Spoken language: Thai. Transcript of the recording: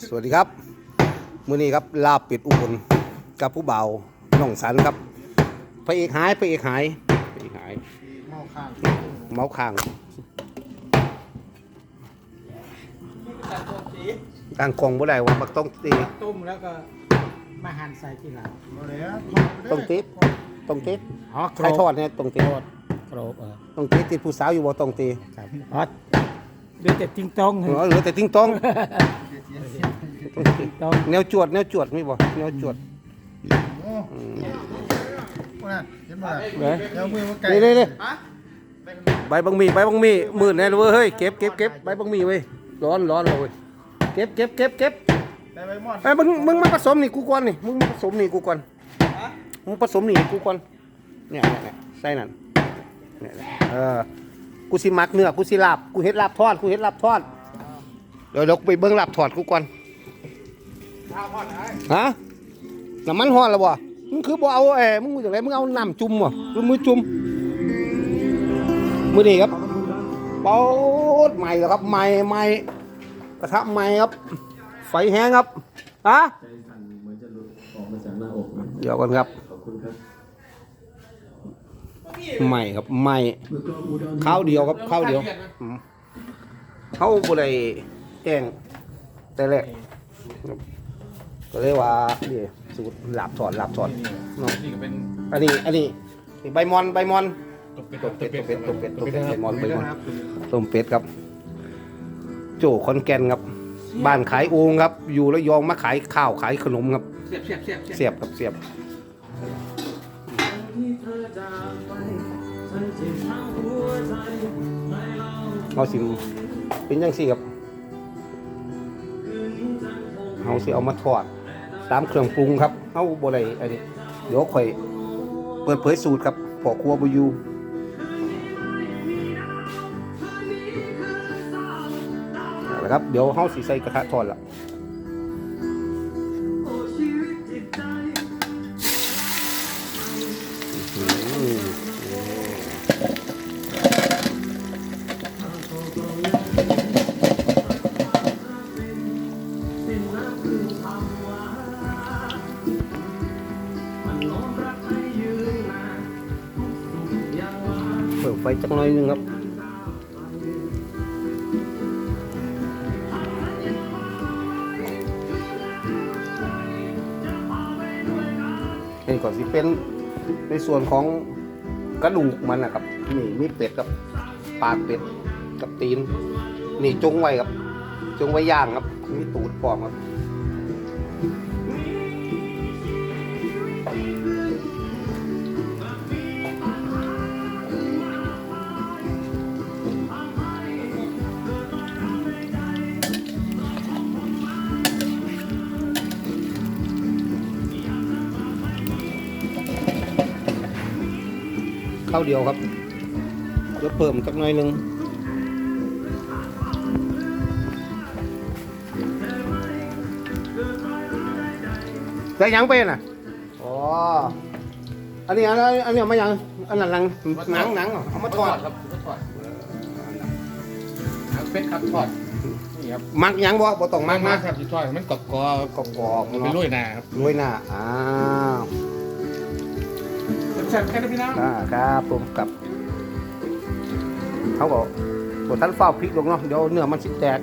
สวัสดีครับมื้อนี้ครับลาบเป็ดอุบลกับผู้เบาน้องสันครับพระเอกหายพระเอกหายพระเอกหายเมาข้างเมาข้างตั้งกองบ่ได้ว่ามักต้องตีต้มแล้วก็มาหั่นใส่ทีหลังต้องติดต้องติดอ๋อใครทอดเนี่ยต้องติดโครบเออต้องติดติดผู้สาวอยู่บ่ต้องตีครับอ๋อ เดี๋ยวจะติ้งต้องเออเหลือแต่ติ้งต้อง ติ้งต้องแนวจวดแนวจวดมีบ่แนวจวดว่าเห็นบ่ล่ะเด้อเดี๋ยวมือมาไก่นี่นี่นี่ใบบังมีใบบังมีมืดแน่เลยเว้ยเฮ้ยเก็บเก็บเก็บใบบังมีเว้ยร้อนร้อนเลยเว้ยเก็บเก็บเก็บเก็บได้ใบมอดไอ้ยมึงมึงมาผสมนี่กูก่อนนี่มึงมาผสมนี่กูก่อนมึงผสมนี่กูก่อนเนี่ยเนี่ยเนี่ยใส่นั่นเนี่ยเนี่ยเออ กูสิมักเนื้อกูสิลาบกูเฮ็ดลาบทอดกูเฮ็ดลาบทอดเดี๋ยวเดี๋ยวไปเบิ่งลาบทอดกูก่อนข้าวมอดไอ้ฮะน้ำมันฮ้อนแล้วบ่มึงคือบ่เอาเอ้มึงจังไดมึงเอาน้ำจุ่มบ่หรือมือจุ่มมือนี่ครับเป่าดใหม่แล้วครับใหม่ใหม่กระทะใหม่ครับ ไฟแห้งครับฮะเหมือะหลุดออกมาจากหน้าอกนะเดี๋ยวก่อนครับขอบคุณครับ ใหม่ครับใหม่มือกลองอุดรข้าวเดียวครับข้าวเดียวอืมเขาบ่ได้แจ้งแต่แรกครับก็เลยว่านี่สูตรหลับถอดหลับถอดเนาะนี่ก็เป็นอันนี้อันนี้นี่ใบมอนใบมอน ตบเป็ดตบเป็ดตบเป็ดตบเป็ดตบเป็ดนะคใบรับมอนใบมอนต้มเป็ดครับ โจคอนแกนครับ บ้านขายโองครับ อยู่ระยองมาขายข้าวขายขนมครับ เสียบเสียบเสียบเสียบเสียบครับเสียบ เอาสิเป็นยังสิครับเอาสิเอามาทอดตามเครื่องปรุงครับเอาบ่ได้อันนี้เดี๋ยวค่อยเปิดเผยสูตรครับพอครัวบ่อยู่เอาละครับ เดี๋ยวเฮาสิใส่กระทะทอดละ เปิดไฟจักหน่อยนึงครับนี่ก่อสิเป็นในส่วนของกระดูกมันนะครับ นี่มีเป็ดกับปากเป็ดกับตีน นี่จงไว้ครับ จงไว้ย่างครับ มีตูดปอมครับ ข้าวเดียวครับเดี๋ยวเพิ่มสักหน่อยหนึงใส่หยังไปน่ะอ๋ออันนี้อันนี้อันนี้เอามายังอันนั้นหนังหนังหนังเหรอเอามาทอดครับทอดหางเป็ดครับทอดนี่ครับมักหยังบ่บ่ต้องมักมานะ ครับที่ทอดมันกรอบกรอบกรอบๆมันเนาะเป็นลุยหนาครับโรยหน้าอ้าว แซ่บๆแค่นี้นพี่น้องอ่าครับผมกับเขาบอกบท่านเฝ้าพริกลงเนาะเดี๋ยวเนื้อมันสิแตก